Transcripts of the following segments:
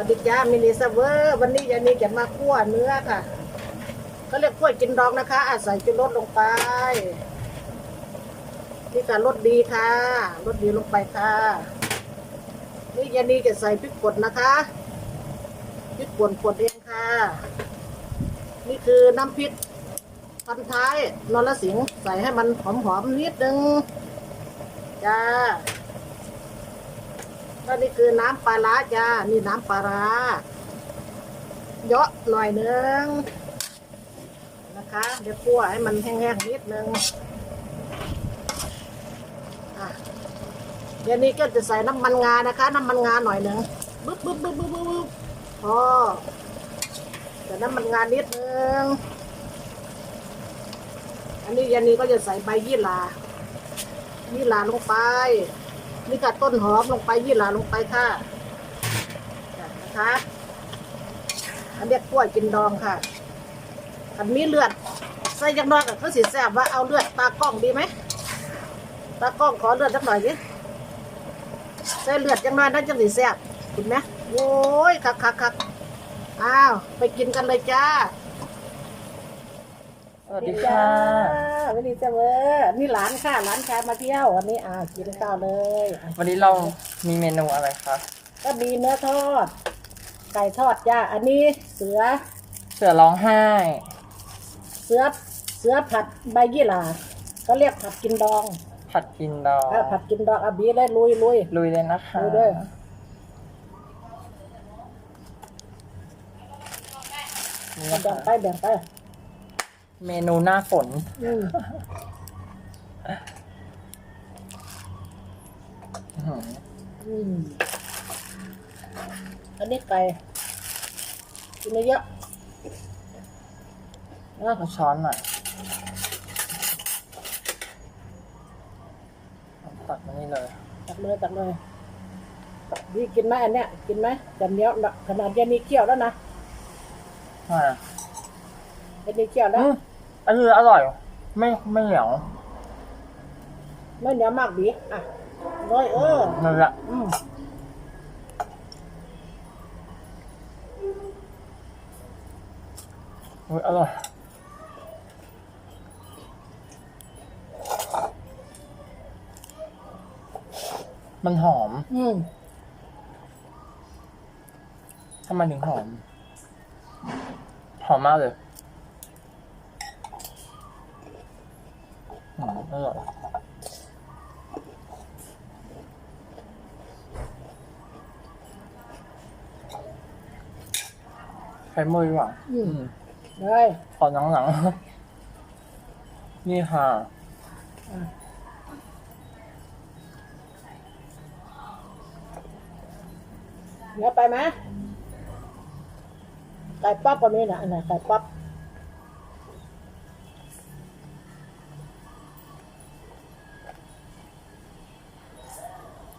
วัสดีจ้ามินิเซเวอร์วันนี้ยานีจะมาคั่วเนื้อค่ะก็เรียกคั่วกินดองนะคะอาศัยจุลดลงไปนี่ค่ะรสดีค่ะรสดีลงไปค่ะนี่ยานีจะใส่พริกป่นนะคะพริกป่นป่นเองค่ะ นี่คือน้ำพริกพันท้ายนรสิงห์ใส่ให้มันหอมๆนิดนึงจ้า ก็นี่คือน้ำปลาร้าจ้า นี่น้ำปลาร้าเยอะหน่อยนึงนะคะ เดี๋ยวคั่วให้มันแห้งๆนิดนึงอะเดี๋ยวนี้ก็จะใส่น้ำมันงานะคะ น้ำมันงาหน่อยนึงบึ๊บบึ๊บบึ๊บบึ๊บบึ๊บพอใส่น้ำมันงานิดนึง อันนี้ยันนี้ก็จะใส่ใบยี่หร่ายี่หร่าลงไป นี่กัดต้นหอมลงไปยี่หร่าลงไปค่ะนะคะอันเรียกกล้วยกินดองค่ะ อันมีเลือดใส่จังน้อยกับเขาสิแซ่บว่าเอาเลือดตากล้องดีไหมตากล้องขอเลือดสักหน่อยดิใส่เลือดจังน้อยนั่นจังสิแซ่บกินไหมโอ้ยคักคักคักอ้าวไปกินกันเลยจ้า สวัสดีค่ะสวัสดีจ้าเว้ยนี่หลานค่ะหลานชายมาเที่ยววันนี้อ่ากินข้าวเลยอะวันนี้เรามีเมนูอะไรคะก็มีเนื้อทอด ไก่ทอดจ้าอันนี้เสือ เสือร้องไห้ เสือเสือผัดใบยี่หร่าก็เรียกผัดกินดอง ผัดกินดองถ้าผัดกินดองอาบีเลยลุยลุยลุยเลยนะคะลุยด้วยนี่นะแบ่งคะไปแบ่งไป เมนูหน้าฝนอืมอื้อหืออืมอันนี้ไก่กินเยอะๆนะเอาช้อนหน่อยตักมานี่เลยตักเลยตักเลยดีกินไหมอันเนี้ยกินไหมแต่เหนียวขนาดยานีเคี่ยวแล้วนะอ่ายานีเคี่ยวแล้ว อืม อันนี้อร่อย ไม่ไม่เหนียว ไม่เหนียวมากบีอะเลยเออนั่นแหละอืมอุ๊ยอร่อยมันหอม อืมทำไมถึงหอม หอมมากเลยอืมอร่อย ใช้มือดีกว่าอืมอืมเลยขอหนังหนังๆนี่ค่ะอะเหนียวไปไหมไก่ป๊อปก็มีนะอันไหนไก่ป๊อป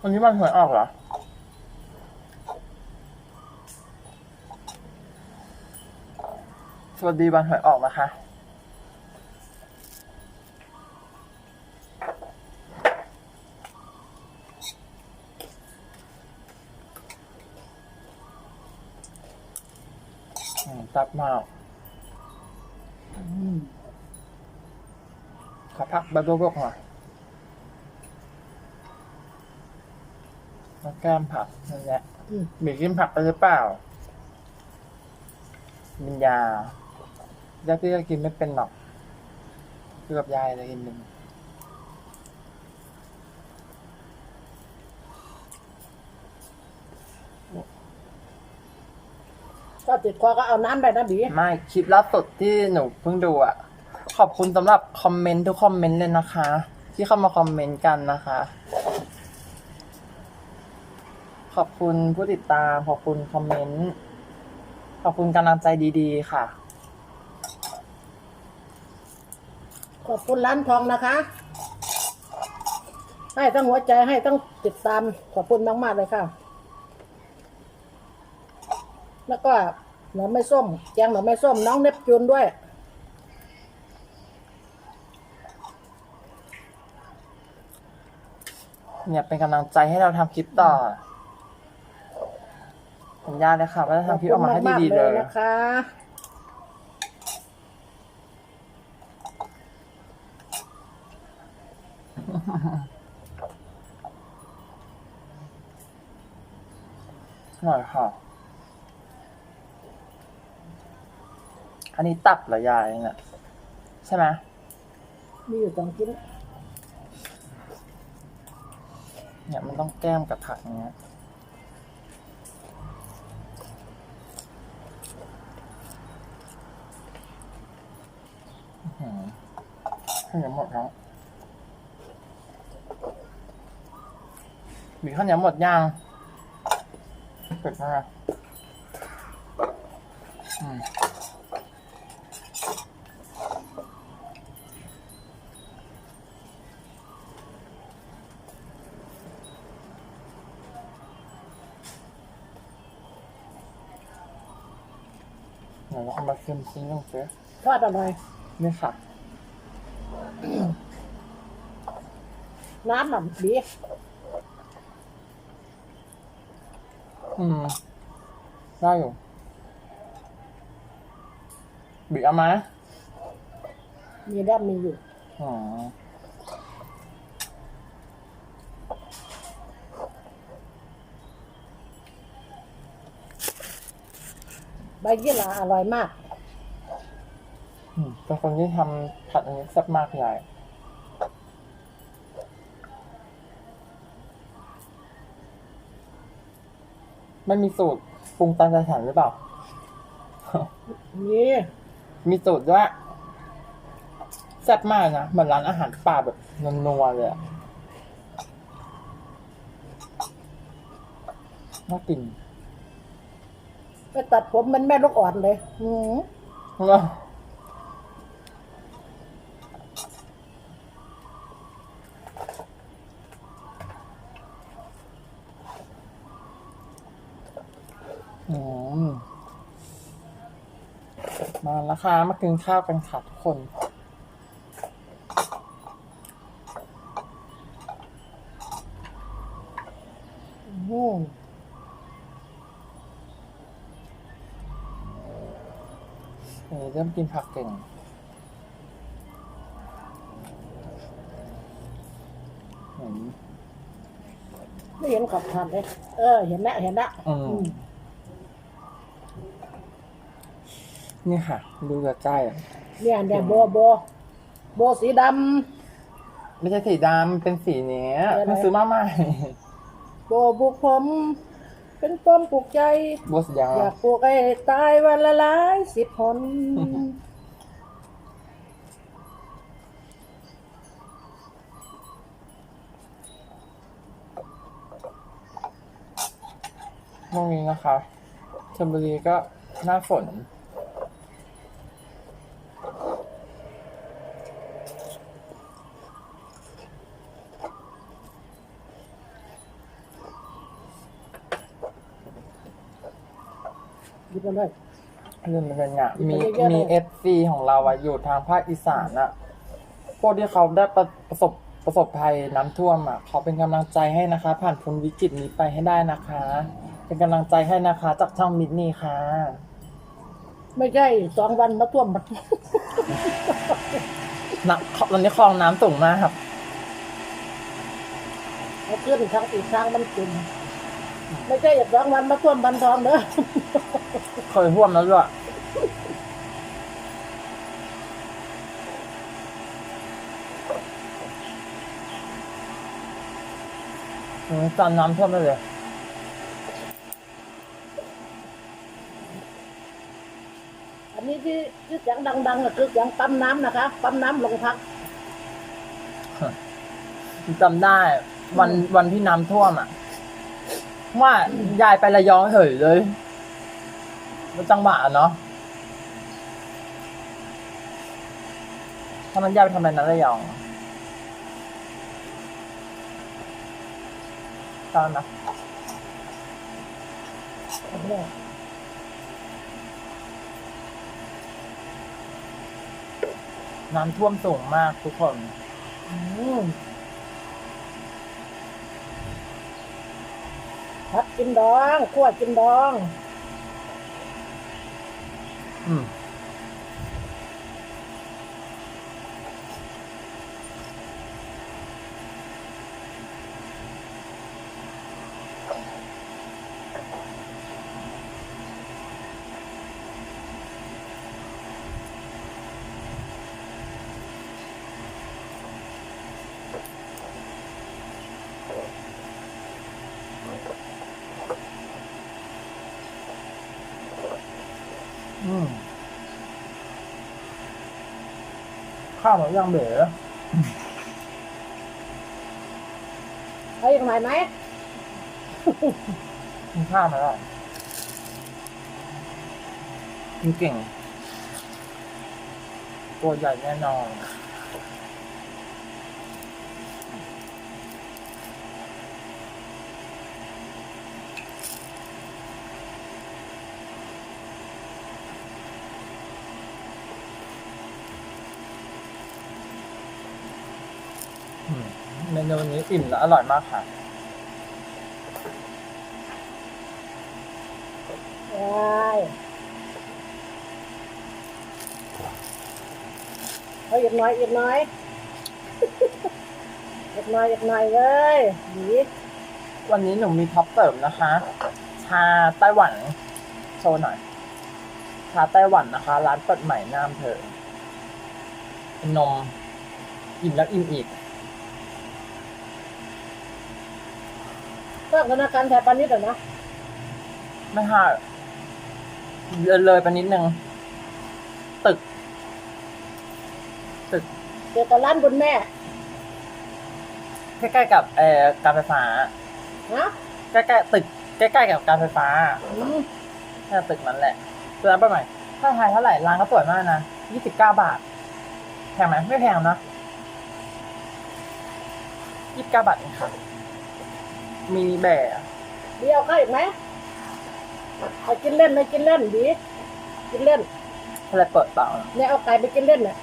วันนี้มันหวยออกเหรอ สวัสดีวันหวยออกนะคะอืมตับมากอืมขอพักใบบัวบกหน่อยแล้วแก้มผักนั่นแหละอืมมีกินผักไปหรือเปล่ามิน ยาญาติพี่ก็กินไม่เป็นหรอกคือกับยายเลยกินหนึ่งก็ติดคอก็เอาน้ำไปนะบีไม่คลิปล่าสุดที่หนูเพิ่งดูอะ ขอบคุณสำหรับคอมเมนต์ทุกคอมเมนต์เลยนะคะ ที่เข้ามาคอมเมนต์กันนะคะ ขอบคุณผู้ติดตาม ขอบคุณคอมเมนต์ ขอบคุณกำลังใจดี ๆ ค่ะ ขอบคุณร้านทองนะคะ ให้ตั้งหัวใจให้ตั้งติดตามขอบคุณมาก ๆ เลยค่ะ แล้วก็หน่อไม้ส้มแกงหน่อไม้ส้มน้องเนปจูนด้วย เนี่ยเป็นกำลังใจให้เราทำคลิปต่อสัญญาเลยค่ะว่าจะทำคลิปออกมาให้ขบคุณดีๆเลยนะคะ หน่อยค่ะ อันนี้ตับเหรอยายเนี่ยใช่ไหมมีอยู่สองชิ้นเนี่ยมันต้องแก้มกับผักอย่างเงี้ยอื้อหือให้เหนียวหมดแล้วมีข้าวเหนียวหมดยัง เปิดมาอืมเดี๋ยวเราเอามาชิมซิลงเจ๊ทอดอร่อยนี่ค่ะ น้ำหน่ำดี อืม ได้อยู่บีเอามามีด้ามมีอยู่ อ๋อใบยี่หร่าอร่อยมาก อืมเป็นคนที่ทำผัดอันนี้แซ่บมากยาย ไม่มีสูตรปรุงตามใจฉันหรือเปล่า นี่มีสูตรด้วยแซ่บมากนะเหมือนร้านอาหารป่าแบบนัวๆเลยอะน่ากินไปตัดผมมันแม่ลูกอ่อนเลย อืม เนอะอืม มาแล้วค่ะมากินข้าวกันค่ะทุกคนอืมเออเริ่มกินผักเก่งอืมไม่เห็นขอบทานเลย เออ เห็นแล้วเห็นแล้วอือืม มนี่ค่ะ ดูจะใกล้ๆอะเนี่ยเนี่ยโบโบโบสีดไม่ใช่สีดำเป็นสีเนี้ยอะไรเพิ่งซื้อมาใหม่ำโบบุกผม เป็นปมปลูกใจบัวสีแดงอยากปลูกไอ้ตายวันละหลายสิบผลตรงนี้นะคะชลบุรีก็หน้าฝน หยิบมาเลยเรื่องมันเป็นอะมีมีเยอะๆเลยมีเอฟซีของเราอะอยู่ทางภาคอีสานอะพวกที่เขาได้ประประสบประสบภัยน้ำท่วมอะเขาเป็นกำลังใจให้นะคะ ผ่านพ้นวิกฤตนี้ไปให้ได้นะคะ เป็นกำลังใจให้นะคะจากช่องมิดนี่ค่ะ ไม่ใช่สองวันมาท่วมมันนะตอนนี้คลองน้ำสูงมากครับเอาขึ้นทางอีกทางมันขึ้นไม่ใช่สองวันมาท่วมบันทองเด้อ เคยท่วมแล้วด้วยอืมตอนน้ำท่วมได้เลยอันนี้ที่ที่เสียงดังๆก็คือเสียงปั๊มน้ำนะคะปั๊มน้ำลงพักจำได้ วันวันที่น้ำท่วมอะ ว่ายายไประยองเฉยเลย มันจังหวะเนาะถ้ามันยายไปทำอะไรนั้นระยองตอนนะน้ำท่วมสูงมากทุกคนอืมผัดกินดองคั่วกินดอง อื ข้าวหมูย่างเบ๋อเอาอีกหน่อยไหมกินข้าวมาแล้วกินเก่ง ตัวใหญ่แน่นอน นูนี้อิ่มและอร่อยมากค่ะได้เอาอีกหน่อยอีกหน่อยอีกหน่อยอีกหน่อยเลยดีวันนี้หนูมีท็อปเสริมนะคะ ชาไต้หวันโชว์หน่อย ชาไต้หวันนะคะ ร้านเปิดใหม่หน้าอำเภอเป็นนม อิ่มแล้วอิ่มอีก เพิ่มธนาคารไทยพาณิชย์เหรอนะไม่ห่าเลยเลยไปนิดนึง ตึก ตึกเกี่ยวกับร้านบุญแม่ใกล้ๆกับเอ่อการไฟฟ้าฮะใกล้ๆตึกใกล้ๆกับการไฟฟ้าอืมแค่ตึกนั้นแหละร้านเปิดใหม่ถ้าไทยเท่าไหร่ร้านก็สวยมากนะยี่สิบเก้าบาทแพงไหมไม่แพงนะยี่สิบเก้าบาทเองค่ะ มีแบร์เดียวเข้าอีกไหมเอากินเล่นเลยกินเล่นดีกินเล่นอะไรเปิดเปล่านะเนี่ยเอาไก่ไปกินเล่นน่ะ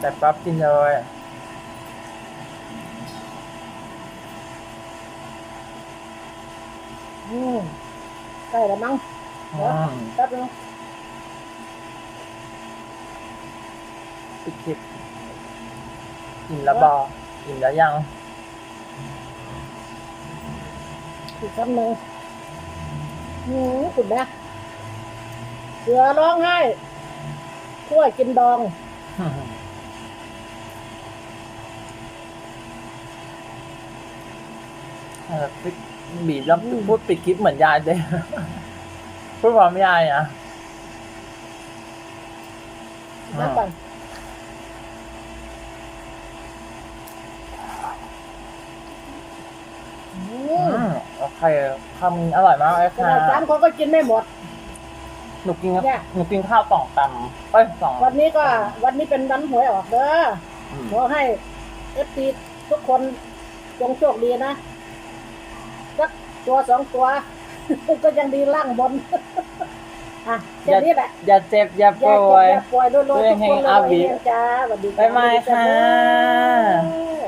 แต่ปั๊บกินเลยอืมใกล้แล้วมั้งอืมแป๊บนึง ปิดคลิปอิ่มแล้วบออิ่มแล้วยังอีกคำหนึ่งอืมคุณแม่เสือร้องไห้กล้วยกินดอง เออปิดบีบแล้วพูดปิดคลิปเหมือนยายเลย พูดพร้อมยายอะนะก่อนอื อื ม มโอเคคำนี้อร่อยมากเลยขค่ะนาดสามคนก็กินไม่หมด หนูกินเนี่ย หนูกินข้าวสองตำเอ้ยสองวันนี้ก็วันนี้เป็นวันหวยออกเด้ออืมขอให้เอฟซีทุกคนจงโชคดีนะสักตัวสองตัว ก็ยังดีล่างบน อะแค่นี้แหละอย่าเจ็บอย่าอย่าป่เจ็บวยอย่าป่วยรวยๆทุกคนเฮงๆเลอาวิยจ้าสวัสดีบ๊ายบายสวัสดีจ้ค่ะอืม